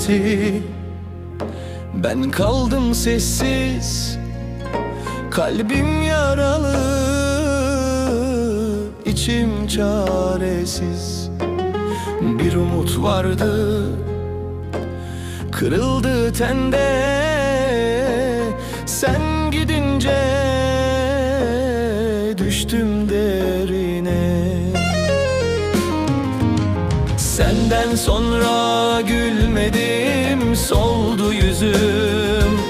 gitti Ben kaldım sessiz Kalbim yaralı içim çaresiz. Bir umut vardı Kırıldı tende. Sen gidince Düştüm derine Senden sonra gülmedim Soldu yüzüm.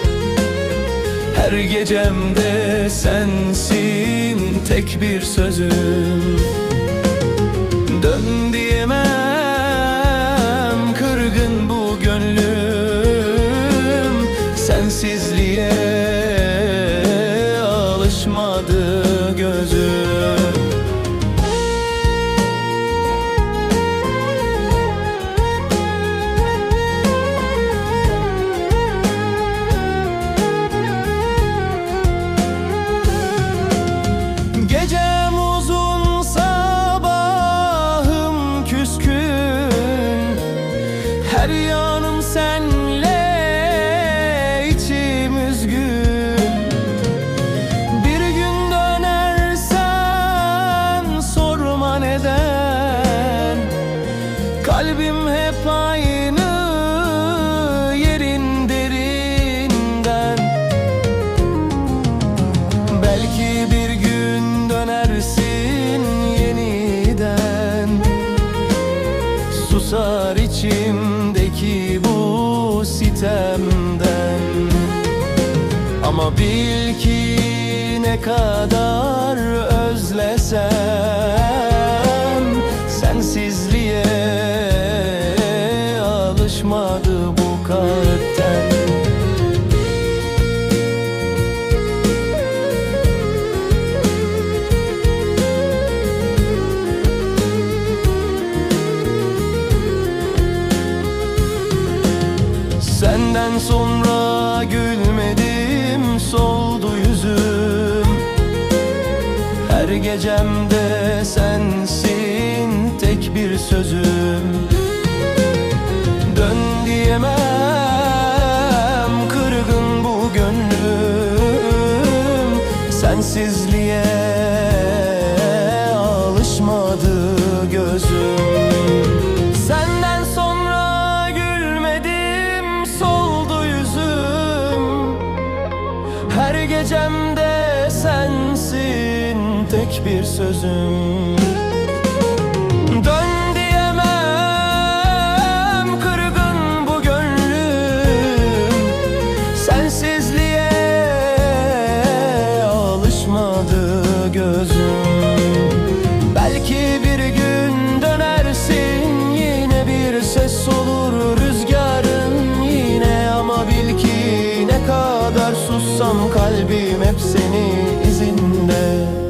Her gecemde sensin Tek bir sözüm. Dön diyemem Kırgın bu gönlüm. Sensizliğe Alışmadı gözüm Her yanım senle içim üzgün. Bir gün dönersen sorma neden. Kalbim hep aynı yerin derinden. Belki bir Susar içimdeki bu sitemden. Ama bil ki ne kadar özlesem Sensizliğe alışmadı Senden sonra gülmedim soldu yüzüm. Her gecemde sensin tek bir sözüm. Dön diyemem kırgın bu gönlüm. Sensizliğe gecemde sensin tek bir sözüm. Dön diyemem kırgın bu gönlüm. Sensizliğe alışmadı gözüm. Belki bir gün dönersin yine bir ses olur. Rüzgarın yine ama bil ki ne kadar kadar sussam kalbim hep senin izinde.